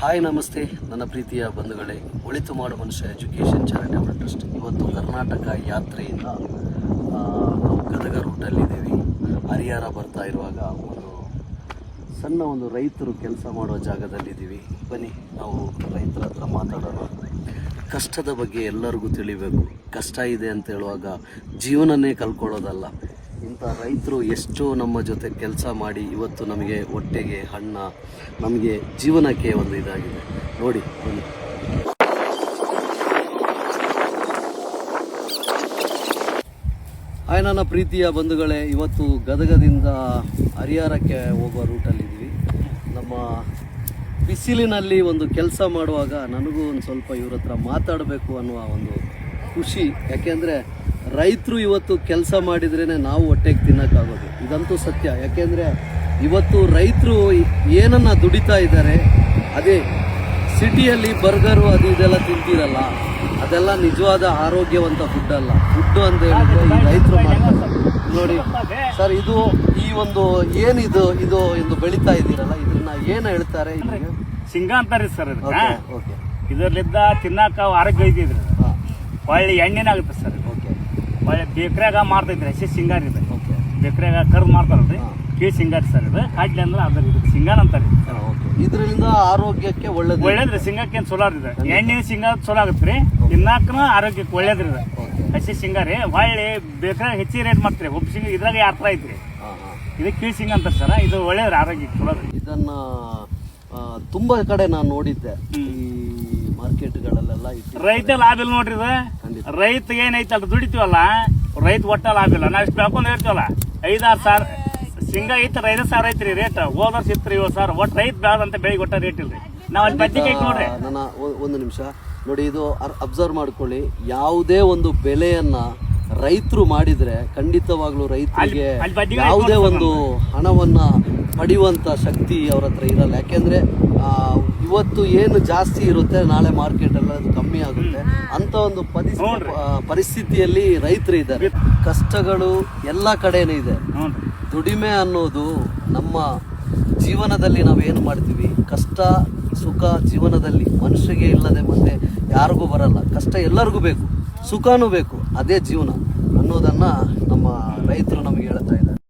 Hi, ನಮಸ್ತೆ. ನನ್ನ ಪ್ರೀತಿಯ ಬಂಧುಗಳೇ, ಒಳಿತು ಮಾಡು ಮನುಷ್ಯ ಎಜುಕೇಷನ್ ಚಾರಿಟೇಬಲ್ ಟ್ರಸ್ಟ್. ಇವತ್ತು ಕರ್ನಾಟಕ ಯಾತ್ರೆಯಿಂದ ನಾವು ಗದಗ ರೂಟಲ್ಲಿದ್ದೀವಿ ಹರಿಹರ ಬರ್ತಾ ಇರುವಾಗ ಒಂದು ಸಣ್ಣ ಒಂದು ರೈತರು ಕೆಲಸ ಮಾಡೋ ಜಾಗದಲ್ಲಿದ್ದೀವಿ ಬನ್ನಿ, ನಾವು ರೈತರ ಹತ್ರ ಮಾತಾಡೋಣ. ಕಷ್ಟದ ಬಗ್ಗೆ ಎಲ್ಲರಿಗೂ ತಿಳಿಬೇಕು. ಕಷ್ಟ ಇದೆ ಅಂತ ಹೇಳುವಾಗ ಜೀವನನೇ ಕಲ್ಕೊಳ್ಳೋದಲ್ಲ. ಇಂಥ ರೈತರು ಎಷ್ಟು ನಮ್ಮ ಜೊತೆ ಕೆಲಸ ಮಾಡಿ ಇವತ್ತು ನಮಗೆ ಹೊಟ್ಟೆಗೆ ಹಣ್ಣ ನಮಗೆ ಜೀವನಕ್ಕೆ ಒಂದು ಇದಾಗಿದೆ. ನೋಡಿ, ಬನ್ನಿ. ಹಾಯ್ ನನ್ನ ಪ್ರೀತಿಯ ಬಂಧುಗಳೇ, ಇವತ್ತು ಗದಗದಿಂದ ಹರಿಹರಕ್ಕೆ ಹೋಗುವ ರೂಟಲ್ಲಿದ್ದೀವಿ. ನಮ್ಮ ಬಿಸಿಲಿನಲ್ಲಿ ಒಂದು ಕೆಲಸ ಮಾಡುವಾಗ ನನಗೂ ಒಂದು ಸ್ವಲ್ಪ ಇವ್ರ ಹತ್ರ ಮಾತಾಡಬೇಕು ಅನ್ನುವ ಒಂದು ಖುಷಿ. ಯಾಕೆಂದರೆ ರೈತರು ಇವತ್ತು ಕೆಲಸ ಮಾಡಿದ್ರೇ ನಾವು ಹೊಟ್ಟೆಗೆ ತಿನ್ನೋಕ್ಕಾಗೋದು. ಇದಂತೂ ಸತ್ಯ. ಯಾಕೆಂದರೆ ಇವತ್ತು ರೈತರು ಏನನ್ನ ದುಡಿತಾ ಇದ್ದಾರೆ ಅದೇ ಸಿಟಿಯಲ್ಲಿ ಬರ್ಗರು ಅದು ಇದೆಲ್ಲ ತಿಂತಿರಲ್ಲ ಅದೆಲ್ಲ ನಿಜವಾದ ಆರೋಗ್ಯವಂತ ಫುಡ್ ಅಲ್ಲ. ಫುಡ್ ಅಂತ ಹೇಳಿದ್ರೆ ಈ ರೈತರು ಮಾಡ್ತಾರೆ. ನೋಡಿ ಸರ್ ಇದು ಈ ಒಂದು ಏನಿದು ಇದು ಇದು ಬೆಳೀತಾ ಇದ್ದೀರಲ್ಲ ಇದನ್ನ ಏನು ಹೇಳ್ತಾರೆ ಸಿಂಗಾಂತರಿ ಶೇಂಗಾ ಅಂತಾರಿ ಸರ್ ಇದರಲ್ಲಿದ್ದ ಓಕೆ ಓಕೆ. ಇದರ್ಲಿದ್ದ ತಿನ್ನಾಕ ಆರೋಗ್ಯ ಇದ್ರೆ ಒಳ್ಳೆ ಎಣ್ಣೆನಾಗುತ್ತೆ ಸರ್. ಬೇಕ್ರ್ಯಾಗ ಮಾಡ್ತೈತ್ರಿ ಹಸಿ ಸಿಂಗಾರ ಇದೆ. ಓಕೆ. ಬೇಕ್ರ್ಯಾಗ ಕರ್ದು ಮಾಡ್ತಾರಲ್ರಿ ಕೇ ಸಿಂಗಾರಿ ಸರ್ ಇದು. ಕಾಡ್ಲಿ ಅಂದ್ರೆ ಅದ್ರ ಇದು ಸಿಂಗಾರ ಅಂತಾರೆ. ಇದರಿಂದ ಆರೋಗ್ಯಕ್ಕೆ ಒಳ್ಳೇದು? ಒಳ್ಳೇದ್ರಿ ಸಿಂಗಕ್ಕೆ ಏನ್ ಚಲೋ ಇದೆ ಎಣ್ಣೆ ಸಿಂಗ ಚಲೋ ಆಗುತ್ತೆ ತಿನ್ನಾಕನು ಆರೋಗ್ಯಕ್ಕೆ ಒಳ್ಳೇದ್ರಿ ಇದು. ಹಸಿ ಸಿಂಗಾರಿ ಹೊಳ್ಳಿ ಬೇಕ್ರಾಗ ಹೆಚ್ಚಿ ರೇಟ್ ಮಾಡ್ತೀರಿ. ಒಬ್ಬ ಸಿಂಗ ಇದ್ರಾಗ ಅರ್ಥ ಐತ್ರಿ? ಹಾಂ ಹಾಂ. ಇದು ಕೀ ಸಿಂಗ ಅಂತಾರೆ ಸರ್. ಇದು ಒಳ್ಳೇದ್ರಿ ಆರೋಗ್ಯಕ್ಕೆ ಚಲೋ ರೀ ಇದನ್ನ ತುಂಬಾ ಕಡೆ ನಾನು ನೋಡಿದ್ದೆ. ಈ ಮಾರ್ಕೆಟ್ಗಳಲ್ಲೆಲ್ಲ ಇಟ್ಟು ರೈತ ಲಾಭ ಇಲ್ಲ ನೋಡ್ರಿ ಇದು. ರೈತ ಏನೈತಲ್ಲ ದುಡಿತೀವಲ್ಲ? ರೈತ ಒಟ್ಟ ಲಾಭ ಇಲ್ಲ. ನಾವು ಇಷ್ಟು ಬೆಳ್ಕೊಂಡ್ ಹೇಳ್ತೀವಲ್ಲ? ಐದಾರು ಸಾವಿರ ಸಿಂಗ ಐತ ಐದು ಸಾವಿರ ಐತ್ರಿ ರೇಟ್. ಹೋದ ವರ್ಷ ಇತ್ತು ಏಳು ಸಾವಿರ. ಒಟ್ಟು ರೈತ ಬೆಳೆದಂತ ಬೆಳಿಗ್ಗೆ ಒಟ್ಟ ರೇಟ್ ಇಲ್ರಿ. ನಾವು ಅಲ್ಲಿ ಬದ್ನಿಕಾಯಿ ನೋಡ್ರಿ. ನನ್ನ ಒಂದು ನಿಮಿಷ. ನೋಡಿ ಇದು ಅಬ್ಸರ್ವ್ ಮಾಡ್ಕೊಳ್ಳಿ. ಯಾವುದೇ ಒಂದು ಬೆಲೆಯನ್ನ ರೈತರು ಮಾಡಿದ್ರೆ ಖಂಡಿತವಾಗ್ಲೂ ರೈತರಿಗೆ ಯಾವುದೇ ಒಂದು ಹಣವನ್ನ ಪಡೆಯುವಂತ ಶಕ್ತಿ ಅವ್ರ ಹತ್ರ ಇರಲ್ಲ. ಯಾಕೆಂದ್ರೆ ಇವತ್ತು ಏನು ಜಾಸ್ತಿ ಇರುತ್ತೆ ನಾಳೆ ಮಾರ್ಕೆಟ್ ಅಲ್ಲಿ ಅದು ಕಮ್ಮಿ ಆಗುತ್ತೆ. ಅಂತ ಒಂದು. ಪರಿಸ್ಥಿತಿಯಲ್ಲಿ ರೈತರು ಇದ್ದಾರೆ. ಕಷ್ಟಗಳು ಎಲ್ಲ ಕಡೆನೂ ಇದೆ. ದುಡಿಮೆ ಅನ್ನೋದು ನಮ್ಮ ಜೀವನದಲ್ಲಿ ನಾವು ಏನು ಮಾಡ್ತೀವಿ? ಕಷ್ಟ ಸುಖ ಜೀವನದಲ್ಲಿ ಮನುಷ್ಯರಿಗೆ ಇಲ್ಲದೆ ಮತ್ತೆ ಯಾರಿಗೂ ಬರಲ್ಲ. ಕಷ್ಟ ಎಲ್ಲರಿಗೂ ಬೇಕು. ಸುಖನೂ ಬೇಕು. ಅದೇ ಜೀವನ ಅನ್ನೋದನ್ನ ನಮ್ಮ ರೈತರು ನಮಗೆ ಹೇಳ್ತಾ ಇದ್ದಾರೆ.